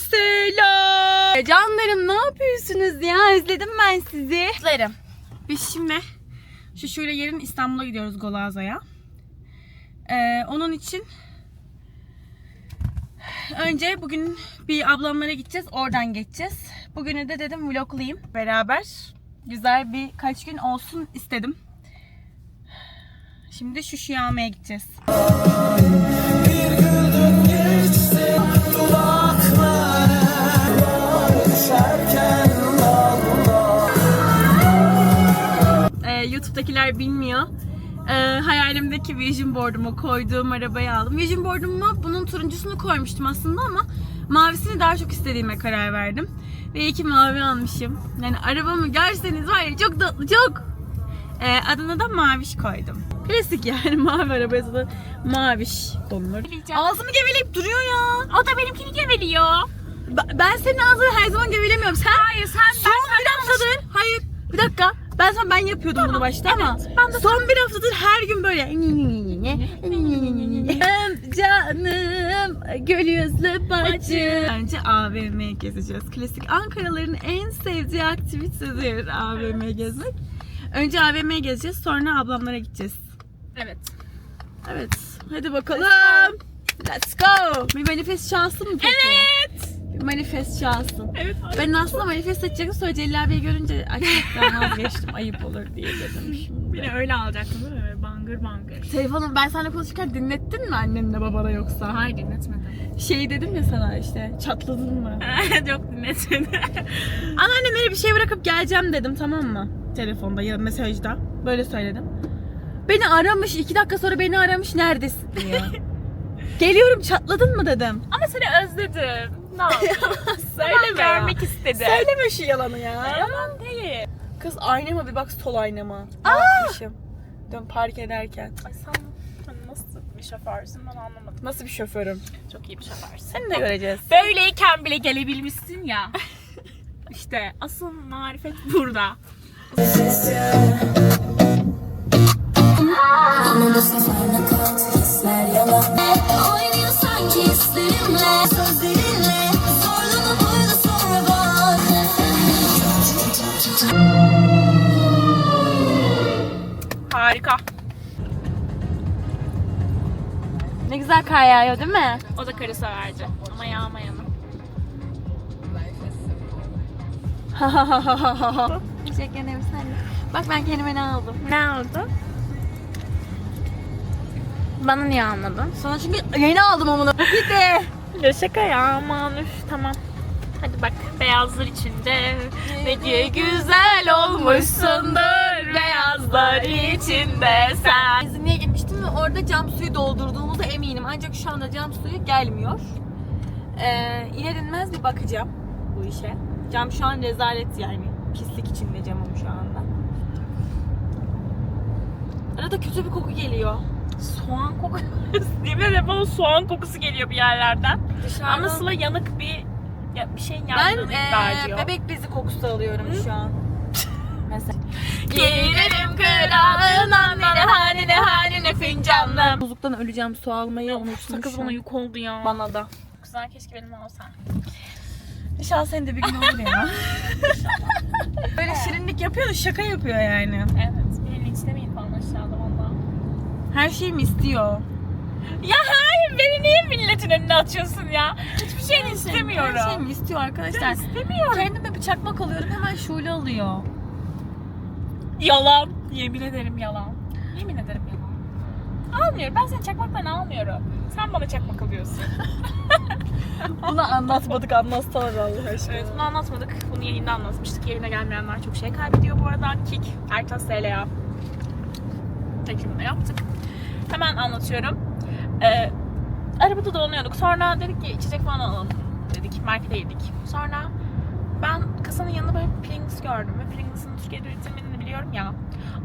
selam. Canlarım ne yapıyorsunuz ya? Özledim ben sizi. Canlarım. Biz şimdi şu şöyle yerin İstanbul'a gidiyoruz Golaza'ya. Ee, onun için önce bugün bir ablamlara gideceğiz. Oradan geçeceğiz. Bugünü de dedim vloglayayım beraber. Güzel bir kaç gün olsun istedim. Şimdi şu almaya gideceğiz. YouTube'dakiler bilmiyor. Ee, hayalimdeki vision board'umu koyduğum arabayı aldım. Vision board'uma bunun turuncusunu koymuştum aslında ama mavisini daha çok istediğime karar verdim. Ve iki mavi almışım. Yani arabamı görseniz var ya çok tatlı çok. Ee, adına da Maviş koydum. Klasik yani mavi arabaya da Maviş konulur. Ağzımı geveleyip duruyor ya. O da benimkini geveliyor. Ben senin ağzını her zaman gevelemiyorum. Sen Hayır sen son bir haftadır hayır bir dakika ben sana ben yapıyordum bunu başta ama ben de son bir haftadır her gün böyle canım gül yüzlü bacı Bence AVM gezeceğiz. Klasik Ankaralıların en sevdiği aktivitedir AVM gezmek. Önce AVM gezeceğiz sonra ablamlara gideceğiz. Evet. Evet hadi bakalım. Let's go. Bir manifest çalsın mı peki? Evet. Manifest çalsın. Evet. Ben aslında manifest açacaktım sonra Celil abiyi görünce açmaktan vazgeçtim. Ayıp olur diye dedim şimdi. Beni öyle alacaktın değil mi? Bangır bangır. Telefonu ben seninle konuşurken dinlettin mi annenle babana yoksa? Hayır dinletmedim. Şey dedim ya sana işte çatladın mı? Yok dinletmedim. Anneannemlere bir şey bırakıp geleceğim dedim tamam mı? Telefonda ya da mesajda. Böyle söyledim. Beni aramış iki dakika sonra beni aramış neredesin diyor. Geliyorum çatladın mı dedim. Ama seni özledim. Ne yapayım? Söyleme görmek istedim. Söyleme şu yalanı ya. Yalan değil. Kız aynama bir bak sol aynama. Bakmışım. Dön park ederken. Ay sen sen nasıl bir şoförsün ben anlamadım. Nasıl bir şoförüm? Çok iyi bir şoförsün. Seni de göreceğiz. Böyleyken bile gelebilmişsin ya. işte asıl marifet burada. Ama bu sefer nakat hisler yalan Oynuyor sanki hislerimle Sözlerinle Harika. Ne güzel kar yağıyor değil mi? O da karı severci. Ama yağmayanı. Teşekkür ederim sen de. Bak ben kendime ne aldım. Ne oldu? Bana niye almadın? Sana çünkü yeni aldım onu. Bu gitti. Ya şaka ya aman üf tamam. Hadi bak beyazlar içinde ne diye güzel olmuşsundur beyazlar içinde sen. Benzinliğe gitmiştim ve orada cam suyu doldurduğumuza eminim. Ancak şu anda cam suyu gelmiyor. Ee, iner inmez bir bakacağım bu işe. Cam şu an rezalet yani. Pislik içinde camım şu anda. Arada kötü bir koku geliyor. Soğan kokusu. Yemin ederim bana soğan kokusu geliyor bir yerlerden. Dışarıdan... Ama Sıla yanık bir ya bir şey ben iddia ee, ediyor. bebek bezi kokusu alıyorum şu an. Mesela. Girerim kralından beni haline haline fincanlım. Buzluktan öleceğim su almayı unuttum. Sakız bana an. yük oldu ya. Bana da. Güzel keşke benim olsan. İnşallah senin de bir gün olur ya. Böyle şirinlik yapıyor da şaka yapıyor yani. Evet. Beni linçlemeyin falan aşağıda valla. Her şeyimi istiyor. Ya hayır beni niye milletin önüne atıyorsun ya? Hiçbir şey istemiyorum. Her şeyimi istiyor arkadaşlar. istemiyorum. Kendime bir çakmak alıyorum hemen şule alıyor. Yalan. Yemin ederim yalan. Yemin ederim yalan. Almıyorum. Ben seni çakmaktan almıyorum. Sen bana çakmak alıyorsun. Bunu anlatmadık anlatsalar Allah aşkına. Evet bunu anlatmadık. Bunu yayında anlatmıştık. Yayına gelmeyenler çok şey kaybediyor bu arada. Kik, Ertas SLA. Çekimini yaptık. Hemen anlatıyorum. Ee, arabada dolanıyorduk. Sonra dedik ki içecek falan alalım dedik. Markete girdik. Sonra ben kasanın yanında böyle Pringles gördüm. Ve Pringles'ın Türkiye'de üretilmediğini biliyorum ya.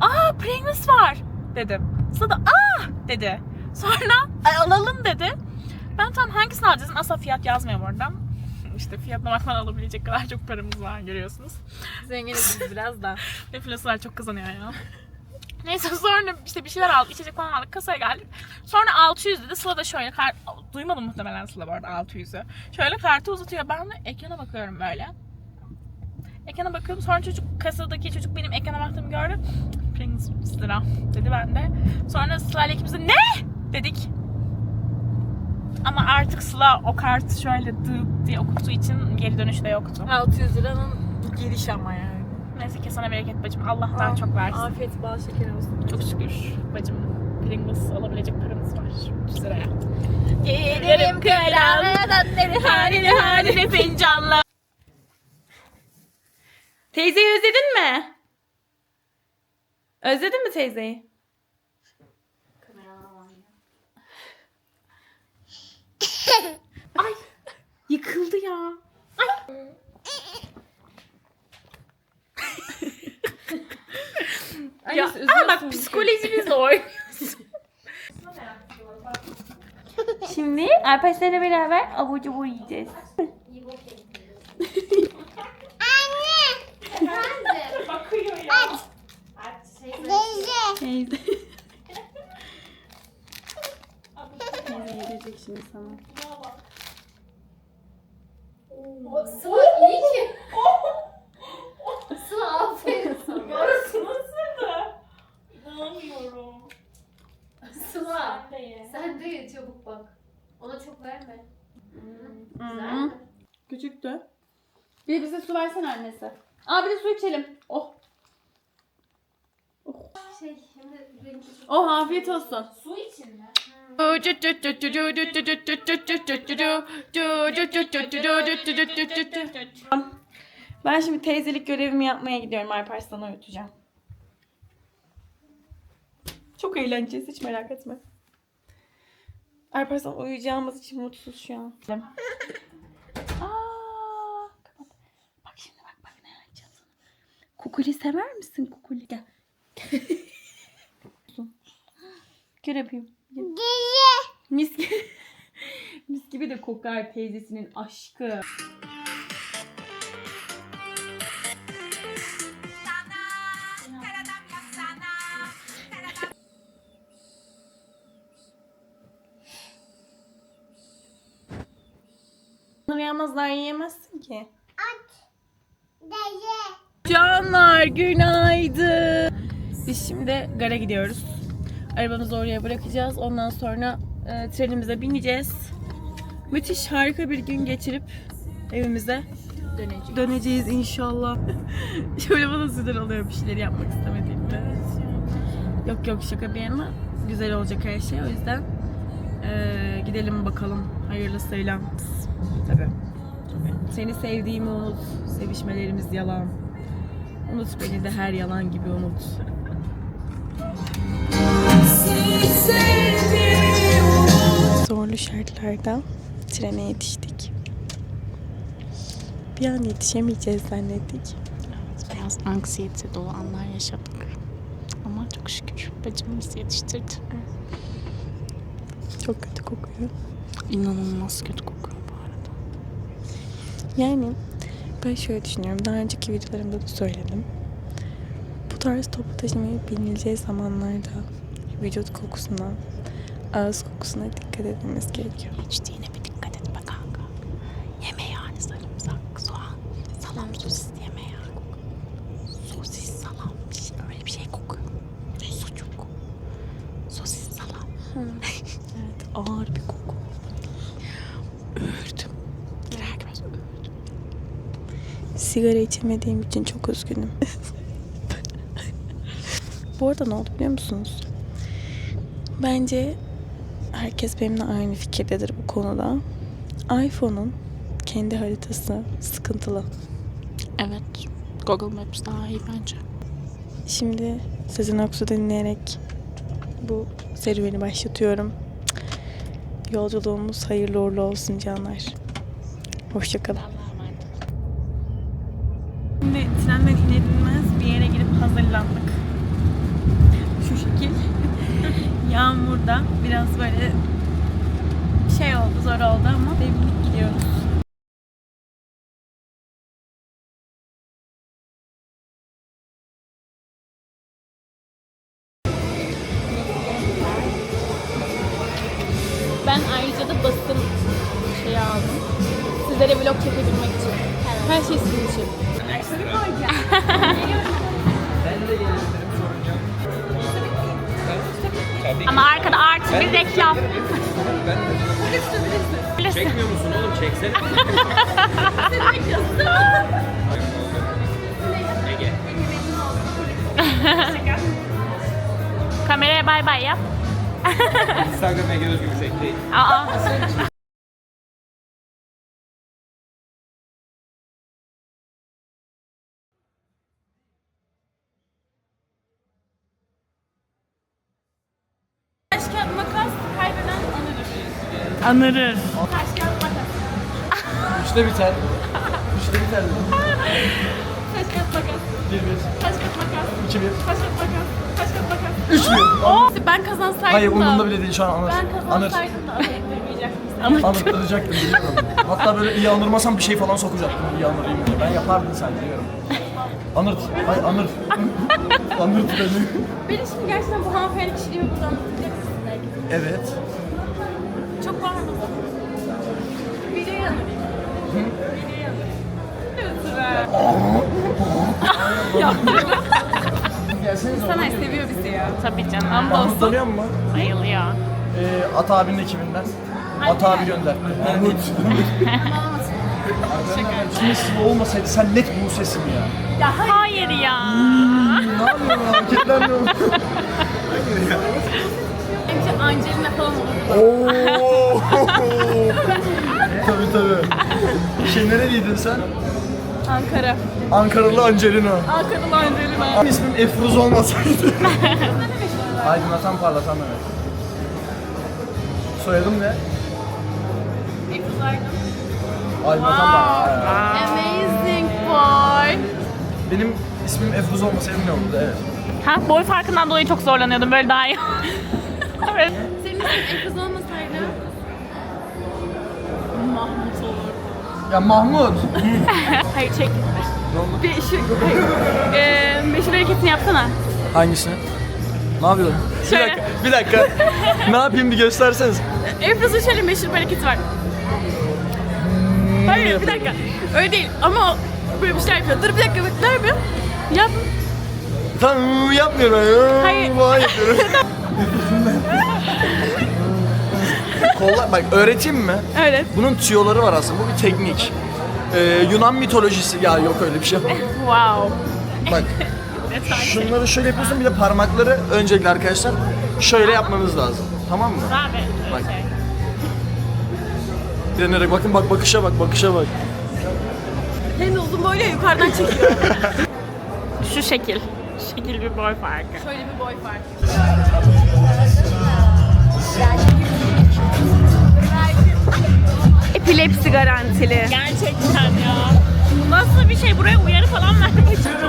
Aa Pringles var dedim. Sıla da aa dedi. Sonra "Ay, alalım dedi. Ben tam hangisini alacağız? Asla fiyat yazmıyor bu arada. İşte fiyatına bakmadan alabilecek kadar çok paramız var görüyorsunuz. Zenginiz biraz da. Influencerlar çok kazanıyor ya. Neyse sonra işte bir şeyler aldık, içecek falan aldık, kasaya geldik. Sonra 600 dedi. Sıla da şöyle kart... Duymadım muhtemelen Sıla bu arada 600'ü. Şöyle kartı uzatıyor. Ben de ekrana bakıyorum böyle. Ekrana bakıyorum. Sonra çocuk, kasadaki çocuk benim ekrana baktığımı gördü. Pringles lira dedi ben de. Sonra Sıla ile ikimiz de ne? Dedik. Ama artık Sıla o kartı şöyle dıt diye okuttuğu için geri dönüşü de yoktu. 600 liranın giriş ama yani. Neyse ki sana bereket bacım. Allah daha çok versin. Afiyet bal şeker olsun. Çok şükür bacım Pringles alabilecek paramız var. 300 liraya. Gelirim kıramedenleri Haline haline fincanla. Teyzeyi özledin mi? Özledin mi teyzeyi? Ay yıkıldı ya. Ay. Ya, ama bak psikolojimizle oynuyorsun. Şimdi Alparslan'la beraber abur cubur yiyeceğiz. Bakıyor ya. Teyze. Teyze yiyecek şimdi sana. Sıla iyi ki. Sıla aferin sana. Yarısı nasıldı? İnanamıyorum. Sıla. Sen de ye. Sen de ye çabuk bak. Ona çok verme. Güzel Hı. mi? Küçüktü. Bir de bize su versene annesi. Aa bir de su içelim. Oh. Şey şimdi çok... Oh afiyet olsun. Su için mi? Ben şimdi teyzelik görevimi yapmaya gidiyorum. Alparslan'ı uyutacağım. Çok eğleneceğiz hiç merak etme. Alparslan uyuyacağımız için mutsuz şu an. Aa, kapat. Bak şimdi bak bak ne yapacağız. Kukuli sever misin Kukuli? Gel. Gör yapayım. Mis gibi. Mis gibi de kokar teyzesinin aşkı. Bunları yemezler yiyemezsin ki. Canlar günaydın. Biz şimdi gara gidiyoruz. Arabamızı oraya bırakacağız. Ondan sonra e, trenimize bineceğiz. Müthiş harika bir gün geçirip evimize Döneceğiz. döneceğiz inşallah. Şöyle bana sinir oluyor bir şeyler yapmak istemediğimde. Yok yok şaka bir yana güzel olacak her şey. O yüzden e, gidelim bakalım hayırlısıyla. Tabii. Seni sevdiğimi unut. Sevişmelerimiz yalan. Unut beni de her yalan gibi unut. Zorlu şartlarda trene yetiştik. Bir an yetişemeyeceğiz zannettik. Biraz anksiyete dolu anlar yaşadık. Ama çok şükür bacımız yetiştirdi. Çok kötü kokuyor. İnanılmaz kötü kokuyor bu arada. Yani ben şöyle düşünüyorum. Daha önceki videolarımda da söyledim. Bu tarz toplu taşımaya binileceği zamanlarda vücut kokusuna, ağız kokusuna dikkat edilmesi gerekiyor. İçtiğine bir et be kanka. Yeme yani sarımsak, soğan, salam, sosis yeme ya. Sosis, salam, bir şey, öyle bir şey kokuyor. Sucuk. Sosis, salam. Evet, ağır bir koku. Öğürdüm. Girer girmez öğürdüm. Sigara içemediğim için çok üzgünüm. Bu arada ne oldu biliyor musunuz? Bence herkes benimle aynı fikirdedir bu konuda. iPhone'un kendi haritası sıkıntılı. Evet. Google Maps daha iyi bence. Şimdi Sezen Aksu dinleyerek bu serüveni başlatıyorum. Yolculuğumuz hayırlı uğurlu olsun canlar. Hoşçakalın. Şimdi trenden iner inmez bir yere girip hazırlandık. Şu şekil. Yağmurda biraz böyle şey oldu zor oldu ama Kameraya bay bay yap. Instagram Ege Özgümüşek değil. Aa. Taş kağıt makas kaybeden anılır. Anırır. Taş kağıt makas. Üçte biter. Üçte biter. Taş kağıt makas. Bir bir. Taş kağıt makas. İki bir. Taş kağıt makas. Taş kağıt makas. Üç bir. Ben kazansaydım Hayır da. umurumda bile değil şu an anır. Ben Anır. kazansaydım da anlayacaktım. Anırtıracaktım biliyorum. Hatta böyle iyi anırmasam bir şey falan sokacaktım. İyi anırayım diye. Ben yapardım sen biliyorum. Anırt. Ay anır. anırt beni. Beni şimdi gerçekten bu hanımefendi kişiliğimi burada anlatacaksınız belki. Evet. Çok var mı? Videoyu anlatayım. Videoyu anlatayım. Gelsenize. Sana seviyor bizi ya. Tabii canım. Mahmut tanıyor musun? Bayılıyor. Ee, At abinin ekibinden. At abi gönder. Mahmut. Şimdi siz olmasaydı sen net bu sesin ya. Hayır ya. Ne yapıyorsun? Hareketler ne? Bence Angelina falan olur. Oo. tabii tabii. Şey nereliydin sen? Ankara. Ankaralı Angelina. Ankara'lı Angelina. Benim ismim Efruz olmasaydı. Aydınlatan parlatan Mehmet. Soyadım ne? Efruz Aydın. Aydınlatan parlatan. Amazing boy. Benim ismim Efruz olmasaydı ne olurdu? Evet. Ha, boy farkından dolayı çok zorlanıyordum. Böyle daha iyi. evet. Senin ismin Efruz Ya Mahmut. Hayır çek. Bir şu eee meşhur hareketini yapsana. Hangisini? Ne yapıyorsun? Şöyle. Bir dakika. Bir dakika. ne yapayım bir gösterseniz. Efruz'un şöyle meşhur bir hareketi var. Hayır bir dakika. Öyle değil ama o böyle bir şeyler yapıyor. Dur bir dakika bak ne yapıyor? Yap. Tamam yapmıyorum. Hayır. Falan yapıyorum. Kolla, bak öğreteyim mi? Evet. Bunun tüyoları var aslında. Bu bir teknik. Ee, Yunan mitolojisi. Ya yok öyle bir şey. Wow. Bak. Şunları şöyle yapıyorsun bir de parmakları öncelikle arkadaşlar şöyle yapmanız lazım. Tamam mı? Bak. Denerek bakın bak bakışa bak bakışa bak. Hem uzun ya, yukarıdan çekiyor. Şu şekil. Şekil bir boy farkı. Şöyle bir boy farkı. Garantili. Gerçekten ya. Bu nasıl bir şey? Buraya uyarı falan vermek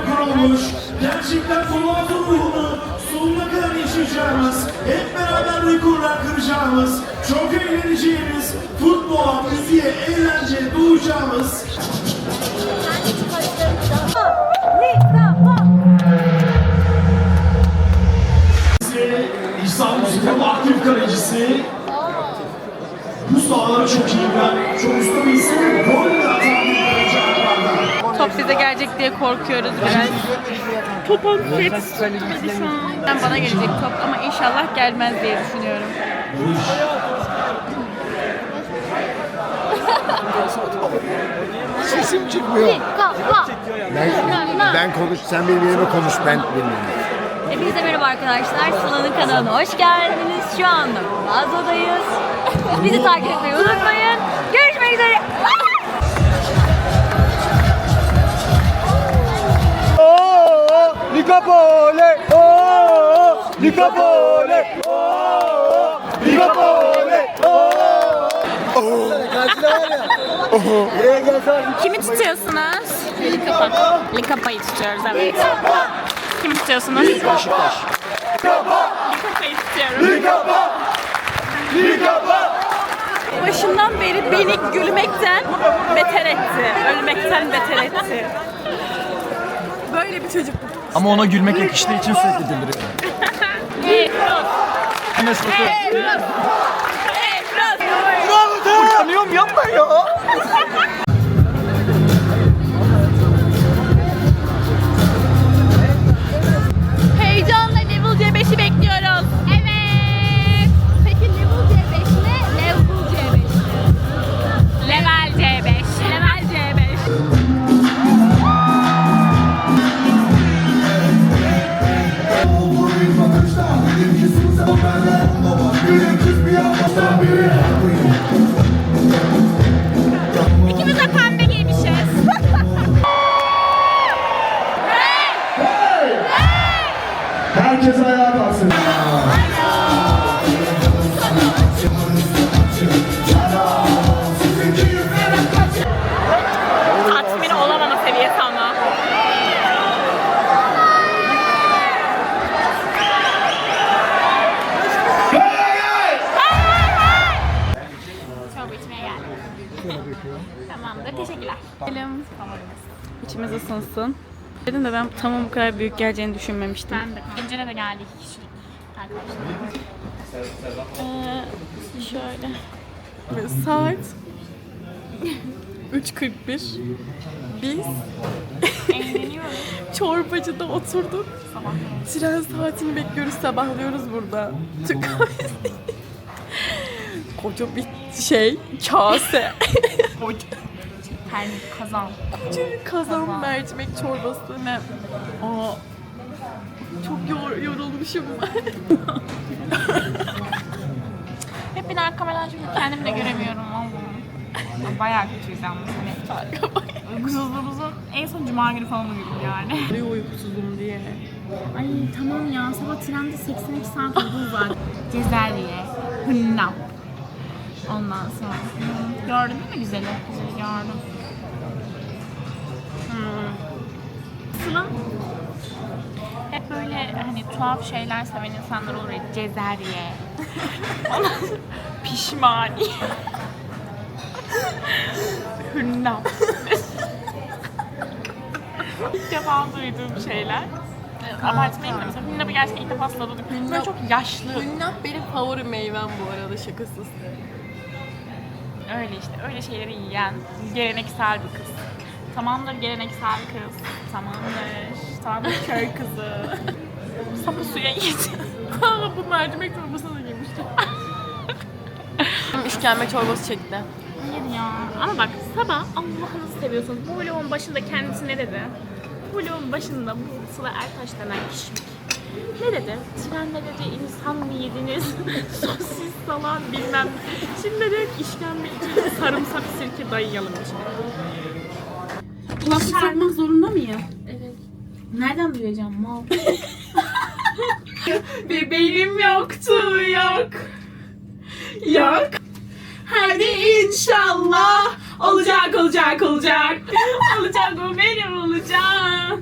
kurulmuş. Gerçekten format ruhunu sonuna kadar yaşayacağımız, hep beraber rekorlar kıracağımız, çok eğleneceğimiz, futbola, müziğe, eğlenceye doğacağımız İstanbul Spor'un aktif kalecisi. Bu sahaları çok iyi bilen, çok usta bir isim. Gol de atan bir kaleci Akbar'dan. Top bize gelecek diye korkuyoruz biraz. Yetiştirmedi şu an. Ben bana gelecek top ama inşallah gelmez diye düşünüyorum. Sesim çıkmıyor. Ben, ben konuş, sen benim yerime konuş, ben bilmiyorum. Hepinize merhaba arkadaşlar. Sıla'nın kanalına hoş geldiniz. Şu anda mağazadayız. Bizi takip etmeyi unutmayın. Oo, Nikapole! Oo, Nikapole! Oo, Nikapole! Oo. Karşıda var ya. Buraya gelsen Kimi tutuyorsunuz? Likapa. Likapa'yı tutuyoruz evet. Kimi tutuyorsunuz? Beşiktaş. Likapa'yı tutuyorum. Nikapa! Nikapa! Başından beri beni gülmekten beter etti. Ölmekten beter etti. Böyle bir çocuk. Ama ona gülmek yakıştığı için sürekli güldürüyor. Enes Batur. Utanıyorum yapma ya. saber. İçimiz ısınsın. Dedim de ben tamam bu kadar büyük geleceğini düşünmemiştim. Ben de. Öncene de geldi iki kişilik arkadaşlar. Ee, şöyle. Ve saat 3.41. Biz çorbacıda oturduk. Tren saatini bekliyoruz, sabahlıyoruz burada. Türk kahvesi. Koca bir şey, kase. Koca, Termik kazan. koca bir kazan mercimek çorbası ve aa, çok yor, yorulmuşum. Hep bir arka kameradan çünkü kendimi de göremiyorum. Bayağı kötüyüz yalnız. Hani uykusuzluğumuzun en son cuma günü falan uyudum yani. Diyor uykusuzum diye. Ay tamam ya sabah trende 82 saat uyudum zaten. Cezerye, Hınnap. Ondan sonra. Gördün güzeli? Güzeli gördüm. Hmm. Sıla hep böyle hani tuhaf şeyler seven insanlar olur ya. Cezerye. Pişmani. Hınnap. İlk defa duyduğum şeyler. Da mesela Hünnap'ı gerçekten ilk defa duydum. Böyle çok yaşlı. Hünnap benim favori meyvem bu arada şakasız. Öyle işte öyle şeyleri yiyen geleneksel bir kız. Tamamdır geleneksel kız. Tamamdır. Tamamdır köy kızı. Sapı suya git. bu mercimek çorbasına da girmiştim. İşkembe çorbası çekti. Hayır ya. Ama bak sabah Allah'ını seviyorsun. Bu vlogun başında kendisi ne dedi? Bu vlogun başında bu Sıla Ertaş denen kişi ne dedi? Trende dedi insan mı yediniz? Sosis salam bilmem. Şimdi dedi işkembe için sarımsak sirke dayayalım içine. Kulaklık takmak zorunda mıyım? Nereden duyacağım mal? Bebeğim yoktu yok. Yok. Hadi inşallah olacak olacak olacak. olacak o benim olacak.